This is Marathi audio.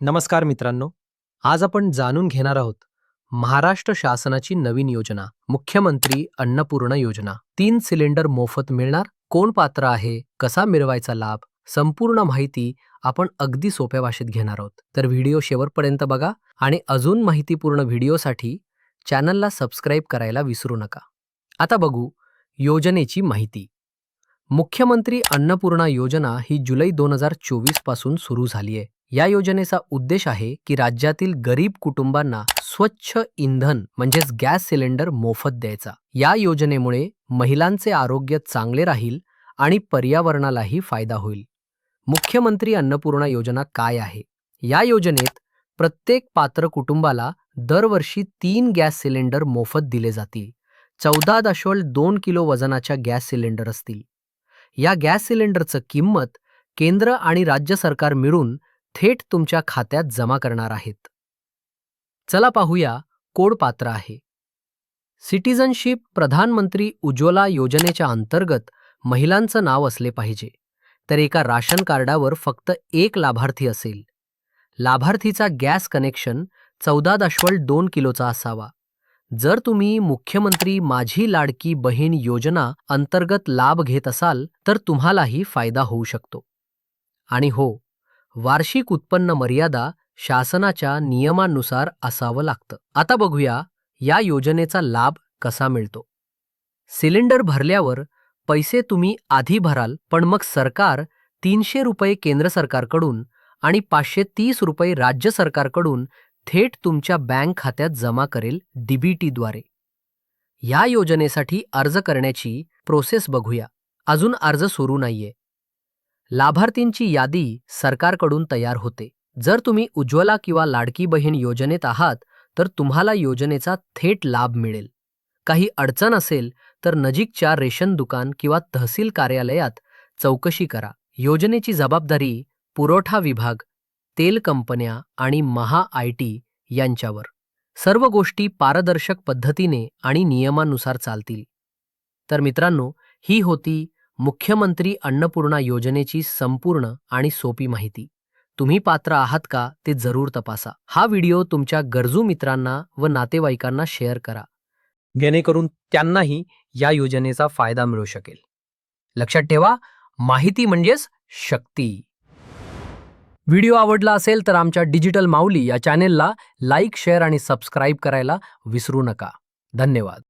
नमस्कार मित्रांनो आज आपण जाणून घेणार आहोत महाराष्ट्र शासनाची नवीन योजना मुख्यमंत्री अन्नपूर्ण योजना. तीन सिलेंडर मोफत मिळणार कोण पात्र आहे कसा मिळवायचा लाभ संपूर्ण माहिती आपण अगदी सोप्या भाषेत घेणार आहोत. तर व्हिडिओ शेवटपर्यंत बघा आणि अजून माहितीपूर्ण व्हिडिओसाठी चॅनलला सबस्क्राईब करायला विसरू नका. आता बघू योजनेची माहिती. मुख्यमंत्री अन्नपूर्णा योजना ही जुलै दोन हजार चोवीसपासून सुरू झाली आहे. या योजनेचा उद्देश आहे की राज्यातील गरीब कुटुंबांना स्वच्छ इंधन म्हणजेच गॅस सिलेंडर मोफत द्यायचा. या योजनेमुळे महिलांचे आरोग्य चांगले राहील आणि पर्यावरणालाही फायदा होईल. मुख्यमंत्री अन्नपूर्णा योजना काय आहे? या योजनेत प्रत्येक पात्र कुटुंबाला दरवर्षी तीन गॅस सिलेंडर मोफत दिले जातील. चौदा दशोल दोन किलो वजनाच्या गॅस सिलेंडर असतील. या गॅस सिलेंडरचं किंमत केंद्र आणि राज्य सरकार मिळून थेट तुमच्या खात्यात जमा करणार आहेत. चला पाहूया कोड पात्र आहे. सिटिझनशिप प्रधानमंत्री उज्ज्वला योजनेच्या अंतर्गत महिलांचं नाव असले पाहिजे तर एका राशन कार्डावर फक्त एक लाभार्थी असेल. लाभार्थीचा गॅस कनेक्शन चौदा दशवल दोन किलोचा असावा. जर तुम्ही मुख्यमंत्री माझी लाडकी बहीण योजना अंतर्गत लाभ घेत असाल तर तुम्हालाही फायदा होऊ शकतो. आणि हो वार्षिक उत्पन्न मर्यादा शासनाच्या नियमानुसार असावं लागतं. आता बघूया या योजनेचा लाभ कसा मिळतो? सिलेंडर भरल्यावर पैसे तुम्ही आधी भराल पण मग सरकार तीनशे रुपये केंद्र सरकारकडून आणि पाचशे तीस रुपये राज्य सरकारकडून थेट तुमच्या बँक खात्यात जमा करेल डीबीटीद्वारे या योजनेसाठी अर्ज करण्याची प्रोसेस बघूया. अजून अर्ज सुरू नाहीये. लाभार्थींची यादी सरकारकडून तयार होते. जर तुम्ही उज्ज्वला किंवा लाडकी बहीण योजनेत आहात तर तुम्हाला योजनेचा थेट लाभ मिळेल. काही अडचण असेल तर नजीकच्या रेशन दुकान किंवा तहसील कार्यालयात चौकशी करा. योजनेची जबाबदारी पुरवठा विभाग तेल कंपन्या आणि महा आय टी यांच्यावर. सर्व गोष्टी पारदर्शक पद्धतीने आणि नियमानुसार चालतील. तर मित्रांनो ही होती मुख्यमंत्री अन्नपूर्णा योजनेची संपूर्ण आणि सोपी माहिती. तुम्ही पात्र आहात का ते जरूर तपासा. हा व्हिडिओ तुमच्या गरजू मित्रांना व नातेवाईकांना शेअर करा. जेणेकरून त्यांनाही या योजनेचा फायदा मिळू शकेल. लक्षात ठेवा माहिती म्हणजेच शक्ती. व्हिडिओ आवडला असेल तर आमच्या डिजिटल माऊली या चॅनेलला लाईक शेअर आणि सबस्क्राईब करायला विसरू नका. धन्यवाद.